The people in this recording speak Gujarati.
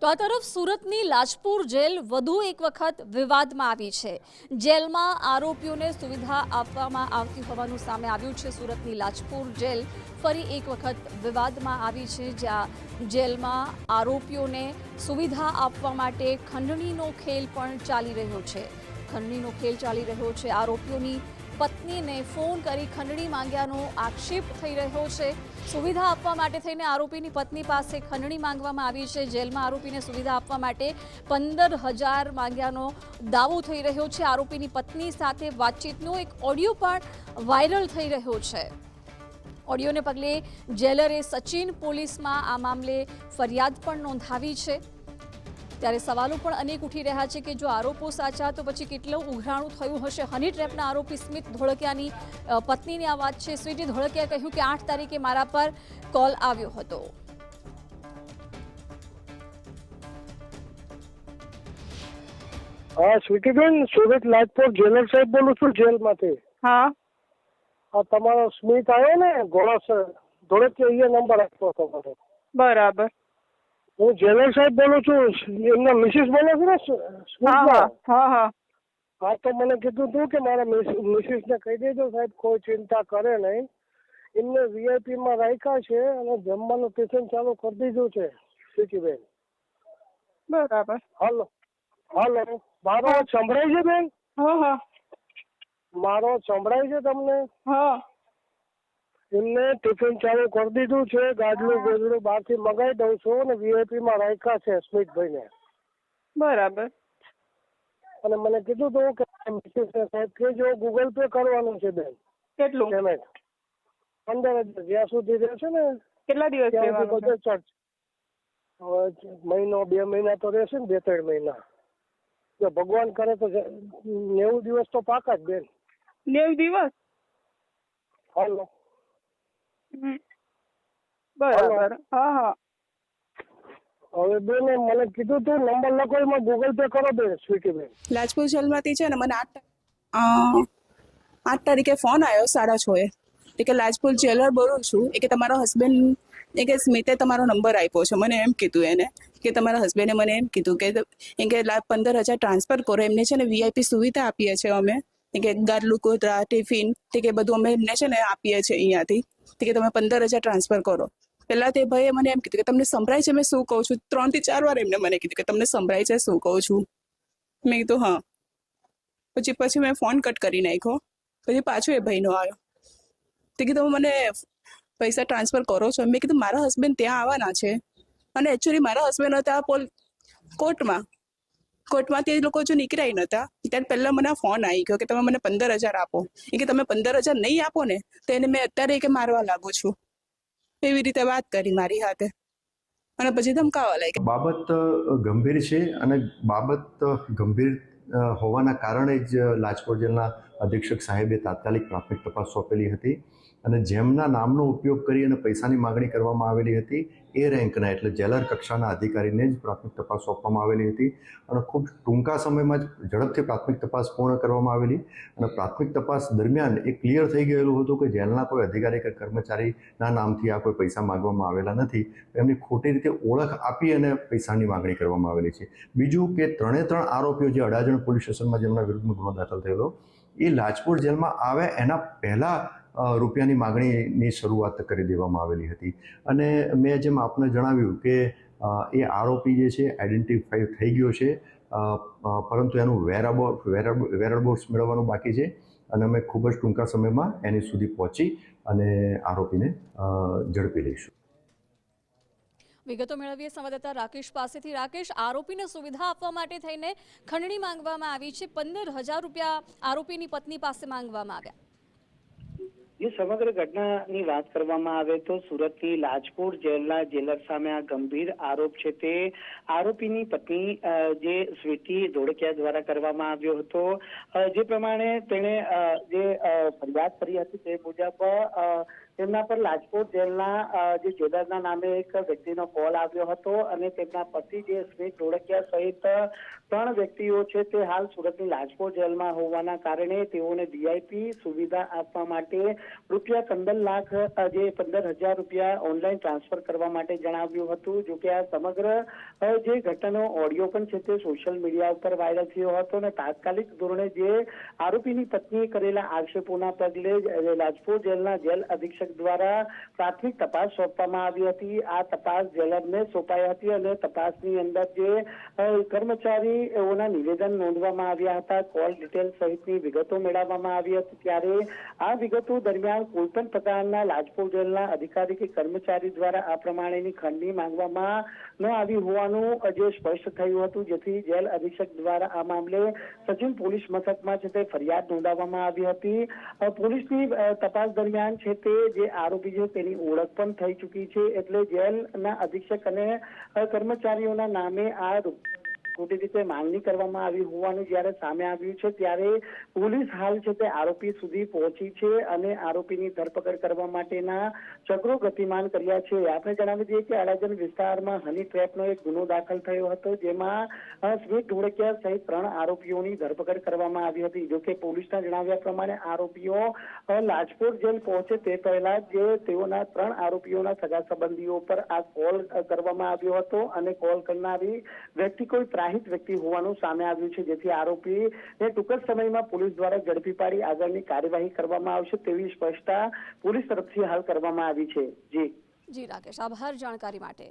તો આ તરફ સુરતની લાજપુર જેલ વધુ એક વખત વિવાદમાં આવી છે. જેલમાં આરોપીઓને સુવિધા આપવામાં આવતી હોવાનું સામે આવ્યું છે. સુરતની લાજપુર જેલ ફરી એક વખત વિવાદમાં આવી છે. જ્યાં જેલમાં આરોપીઓને સુવિધા આપવા માટે ખંડણીનો ખેલ પણ ચાલી રહ્યો છે. ખંડણીનો ખેલ ચાલી રહ્યો છે. આરોપીઓની પત્નીને ફોન કરી ખંડણી માંગ્યાનો આક્ષેપ થઈ રહ્યો છે. સુવિધા આપવા માટે થઈને આરોપીની પત્ની પાસે ખંડણી માંગવામાં આવી છે. જેલમાં આરોપીને સુવિધા આપવા માટે પંદર હજાર માંગ્યાનો દાવો થઈ રહ્યો છે. આરોપીની પત્ની સાથે વાતચીતનો એક ઓડિયો પણ વાયરલ થઈ રહ્યો છે. ઓડિયોને પગલે જેલરે સચિન પોલીસમાં આ મામલે ફરિયાદ પણ નોંધાવી છે. ત્યારે સવાલો પણ અનેક ઉઠી રહ્યા છે કે જો આરોપો સાચા તો પછી કેટલું ઉઘરાણું થયું હશે? હની ટ્રેપના આરોપી સ્મિત ધોળકિયાની પત્નીની આ વાત છે. સ્વીટી ધોળકિયા કહ્યું કે આઠ તારીખે મારા પર કોલ આવ્યો હતો. હા સ્વીટીબેન સુરત લાજપોર જેલર સાહેબ બોલું છું જેલમાંથી. હા. આ તમારો સ્મિત આવ્યો ને ઘોડા ધોળકિયા અહીંયા નંબર આપ્યો તમારો બરાબર. હું જેલર સાહેબ બોલું છું એમના મિસિસ બોલો છો ને હા હા હા તો મને કીધું હતું કે મારા મિસિસ ને કહી દેજો સાહેબ કોઈ ચિંતા કરે નહીં. એમને વીઆઈપી માં રાખ્યા છે અને જમવાનું ટિફિન ચાલુ કરી દીધું છે સુચીબેન બરાબર. હલો હલો મારો સંભળાય છે બેન? હા હા. મારો સંભળાય છે તમને? હા. એમને ટિફિન ચાલુ કરી દીધું છે ગાડલું ગોદડું બહારથી મગાવી દઉં છું અને વીઆઈપી માં રાખ્યા છે સ્મિતભાઈ ને બરાબર. અને મને કીધું તું કે સાહેબ કે જો ગૂગલ પે કરવાનું છે બેન. કેટલું? પેમેન્ટ પંદર હજાર જ્યાં સુધી રહેશે ને કેટલા દિવસ રહેવાનું છે? હવે મહિનો બે મહિના તો રહેશે ને બે ત્રણ મહિના. જો ભગવાન કરે તો નેવું દિવસ તો પાકા જ બેન. નેવું દિવસ? હાલો. બરાબર. હા હા. હવે બેને મને કીધું તું નંબર લખો એમાં ગૂગલ પે કરો બેન સ્વીટી બેન લાજપુર જેલમાંથી છે ને મને આઠ આઠ તારીખે ફોન આવ્યો સાડા છ એ. એ કે લાજપુર જેલર બોલું છું. એ કે તમારો હસબન્ડ એ કે સ્મિતે તમારો નંબર આપ્યો છે. મને એમ કીધું એને કે તમારા હસબન્ડે મને એમ કીધું કે એમ કે પંદર હજાર ટ્રાન્સફર કરો. એમને છે ને વીઆઈપી સુવિધા આપીએ છીએ અમે. એ કે ગાદલું કોતરા ટિફિન તે કે બધું અમે એમને છે ને આપીએ છીએ અહીંયાથી. તે કે તમે પંદર હજાર ટ્રાન્સફર કરો. પહેલાં તે ભાઈએ મને એમ કીધું કે તમને સંભળાય છે મેં શું કહું છું? ત્રણથી ચાર વાર એમને મને કીધું કે તમને સંભળાય છે શું કહું છું? મેં કીધું, હા. પછી પછી મેં ફોન કટ કરી નાખ્યો. પછી પાછો એ ભાઈનો આવ્યો. તે કીધું "તમે મને પૈસા ટ્રાન્સફર કરો છો? મેં કીધું, મારા હસબન્ડ ત્યાં આવવાના છે. અને એકચ્યુઅલી મારા હસબન્ડ હતા પોલ કોર્ટમાં. કોર્ટમાંથી એ લોકો જો નીકળ્યા નહોતા, ત્યારે પહેલા મને ફોન આવી ગયો કે તમે મને પંદર હજાર આપો. એ કે તમે પંદર હજાર નહીં આપો ને, તો એને મેં અત્યારે કે મારવા લાગુ છું. એવી રીતે વાત કરી મારી હાથે. અને પછી ધમકાવા લાગી બાબત ગંભીર છે અને બાબત ગંભીર હોવાના કારણે જ લાજપોર જેલના અધિક્ષક સાહેબે તાત્કાલિક પ્રાથમિક તપાસ સોંપેલી હતી અને જેમના નામનો ઉપયોગ કરી અને પૈસાની માગણી કરવામાં આવેલી હતી એ રેન્કના એટલે જેલર કક્ષાના અધિકારીને જ પ્રાથમિક તપાસ સોંપવામાં આવેલી હતી અને ખૂબ ટૂંકા સમયમાં જ ઝડપથી પ્રાથમિક તપાસ પૂર્ણ કરવામાં આવેલી અને પ્રાથમિક તપાસ દરમિયાન એ ક્લિયર થઈ ગયેલું હતું કે જેલના કોઈ અધિકારી કે કર્મચારીના નામથી આ કોઈ પૈસા માગવામાં આવેલા નથી. એમની ખોટી રીતે ઓળખ આપી અને પૈસાની માગણી કરવામાં આવેલી છે. બીજું કે ત્રણે ત્રણ આરોપીઓ જે અડાજણ પોલીસ સ્ટેશનમાં જેમના વિરુદ્ધ ગુનો દાખલ થયેલો, એ લાજપુર જેલમાં આવે એના પહેલાં રૂપિયાની માગણીની શરૂઆત કરી દેવામાં આવેલી હતી. અને મેં જેમ આપને જણાવ્યું કે એ આરોપી જે છે આઈડેન્ટિફાઈ થઈ ગયો છે. પરંતુ એનું વેરાબો વેરાબોર્સ મેળવવાનું બાકી છે. અને અમે ખૂબ જ ટૂંકા સમયમાં એની સુધી પહોંચી અને આરોપીને ઝડપી લઈશું. વિગતો મેળવીએ સંવાદદાતા રાકેશ પાસેથી. રાકેશ, આરોપીને સુવિધા આપવા માટે થઈને ખંડણી માંગવામાં આવી છે. પંદર હજાર રૂપિયા આરોપીની પત્ની પાસે માંગવામાં આવ્યા. જે સમગ્ર ઘટનાની વાત કરવામાં આવે તો સુરતની લાજપુર જેલના જેલર સામે આ ગંભીર આરોપ છે તે આરોપીની પત્ની જે સ્વીટી ધોળકિયા દ્વારા કરવામાં આવ્યો હતો. જે પ્રમાણે તેણે જે ફરિયાદ કરી હતી તે મુજબ તેમના પર રાજકોટ જેલના જે જેલરના નામે એક વ્યક્તિનો કોલ આવ્યો હતો અને તેમના પતિ જે સ્મિત ધોળકિયા સહિત ત્રણ વ્યક્તિઓ છે તે હાલ સુરતની રાજકોટ જેલમાં હોવાના કારણે તેઓને વીઆઈપી સુવિધા આપવા માટે રૂપિયા પંદર લાખ જે પંદર હજાર રૂપિયા ઓનલાઈન ટ્રાન્સફર કરવા માટે જણાવ્યું હતું. જો કે આ સમગ્ર જે ઘટનાનો ઓડિયો પણ છે તે સોશિયલ મીડિયા ઉપર વાયરલ થયો હતો અને તાત્કાલિક ધોરણે જે આરોપીની પત્નીએ કરેલા આક્ષેપોના પગલે રાજકોટ જેલના જેલ અધિક્ષક દ્વારા પ્રાથમિક તપાસ સોંપવામાં આવી હતી. આ તપાસ જેલરને સોંપાઈ હતી અને તપાસની અંદર જે કર્મચારીઓના નિવેદન નોંધવામાં આવ્યા હતા. કોલ ડિટેલ સહિતની વિગતો મેળવવામાં આવી હતી. ત્યારે આ વિગતો દરમિયાન કોઈ પણ પ્રકારના લાજપોર જેલના અધિકારી કે કર્મચારી દ્વારા આ પ્રમાણેની ખંડણી માંગવામાં ન આવી હોવાનું જે સ્પષ્ટ થયું હતું. જેથી જેલ અધિક્ષક દ્વારા આ મામલે સચિન પોલીસ મથકમાં છે તે ફરિયાદ નોંધાવવામાં આવી હતી. પોલીસની તપાસ દરમિયાન છે તે જે આરોપી છે તેની ઓળખ પણ થઈ ચૂકી છે. એટલે જેલના અધિક્ષક અને કર્મચારીઓના નામે આ રૂ- કોઈ માંગણી કરવામાં આવી હોવાનું જ્યારે સામે આવ્યું છે, ત્યારે પોલીસ હાલ છે તે આરોપી સુધી પહોંચી છે અને આરોપીની ધરપકડ કરવા માટેના ચક્રો ગતિમાન કર્યા છે. આપણે જણાવી દઈએ કે અડાજણ વિસ્તારમાં હની ટ્રેપનો એક ગુનો દાખલ થયો હતો, જેમાં સ્મિત ઢોળકિયા સહિત ત્રણ આરોપીઓની ધરપકડ કરવામાં આવી હતી. જોકે પોલીસના જણાવ્યા પ્રમાણે આરોપીઓ લાજપોર જેલ પહોંચે તે પહેલા જે તેઓના ત્રણ આરોપીઓના સગા સંબંધીઓ પર આ કોલ કરવામાં આવ્યો હતો અને કોલ કરનારી વ્યક્તિ કોઈ ત્રાહિત વ્યક્તિ હોવાનું સામે આવ્યું છે, જેથી આરોપી ને ટૂંક જ સમયમાં પોલીસ દ્વારા ઝડપી પાડી આગળની કાર્યવાહી કરવામાં આવશે તેવી સ્પષ્ટતા પોલીસ તરફથી હાલ કરવામાં આવી છે. જી. જી, રાકેશ, આભાર જાણકારી માટે.